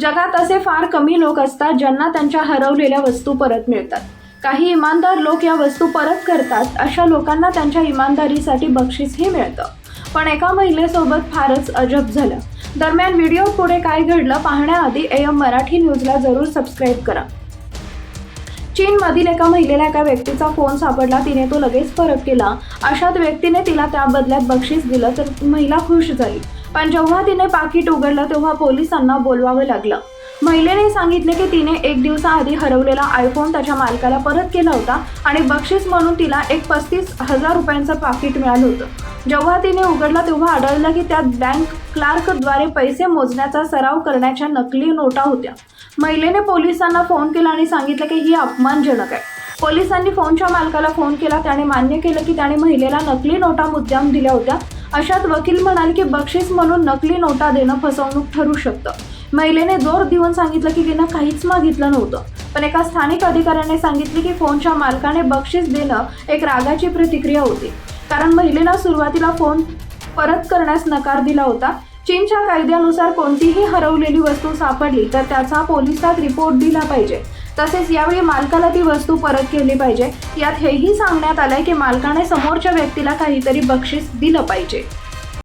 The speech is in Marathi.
जगात असे फार कमी लोक असतात ज्यांना त्यांच्या हरवलेल्या वस्तू परत मिळतात. काही इमानदार लोक या वस्तू परत करतात अशा लोकांना त्यांच्या इमानदारीसाठी बक्षीसही मिळतं. पण एका महिलेसोबत फारच अजब झालं. दरम्यान व्हिडिओ पुढे काय घडलं पाहण्याआधी एम मराठी न्यूजला जरूर सबस्क्राईब करा. चीनमधील एका महिलेला एका व्यक्तीचा फोन सापडला तिने तो लगेच परत केला. अशात व्यक्तीने तिला त्या बदल्यात बक्षीस दिलं तर महिला खुश झाली. पण जेव्हा तिने पाकिट उघडलं तेव्हा पोलिसांना बोलवावं लागलं. महिलेने सांगितले की तिने एक दिवसाआधी हरवलेला आयफोन त्याच्या मालकाला परत केला होता आणि बक्षीस म्हणून तिला एक पस्तीस हजार रुपयांचं पाकिट मिळालं होतं. जेव्हा तिने उघडला तेव्हा आढळलं की त्यात बँक क्लार्कद्वारे पैसे मोजण्याचा सराव करण्याच्या नकली नोटा होत्या. महिलेने पोलिसांना फोन केला आणि सांगितलं की ही अपमानजनक आहे. पोलिसांनी फोनच्या मालकाला फोन केला त्याने मान्य केलं की त्याने महिलेला नकली नोटा मुद्दाम दिल्या होत्या. अशात वकील म्हणाले की बक्षीस म्हणून नकली नोटा देणं फसवणूक ठरू शकतं. महिलेने जोर देऊन सांगितलं की तिनं काहीच मागितलं नव्हतं. पण एका स्थानिक अधिकाऱ्याने सांगितले की फोनच्या मालकाने बक्षीस देणं एक रागाची प्रतिक्रिया होती. कारण महिलेला सुरुवातीला फोन परत करण्यास नकार दिला होता. चीनच्या कायद्यानुसार कोणतीही हरवलेली वस्तू सापडली तर त्याचा पोलिसात रिपोर्ट दिला पाहिजे. तसेच यावेळी मालकाला ती वस्तू परत केली पाहिजे. यात हेही सांगण्यात आलंय की मालकाने समोरच्या व्यक्तीला काहीतरी बक्षीस दिलं पाहिजे.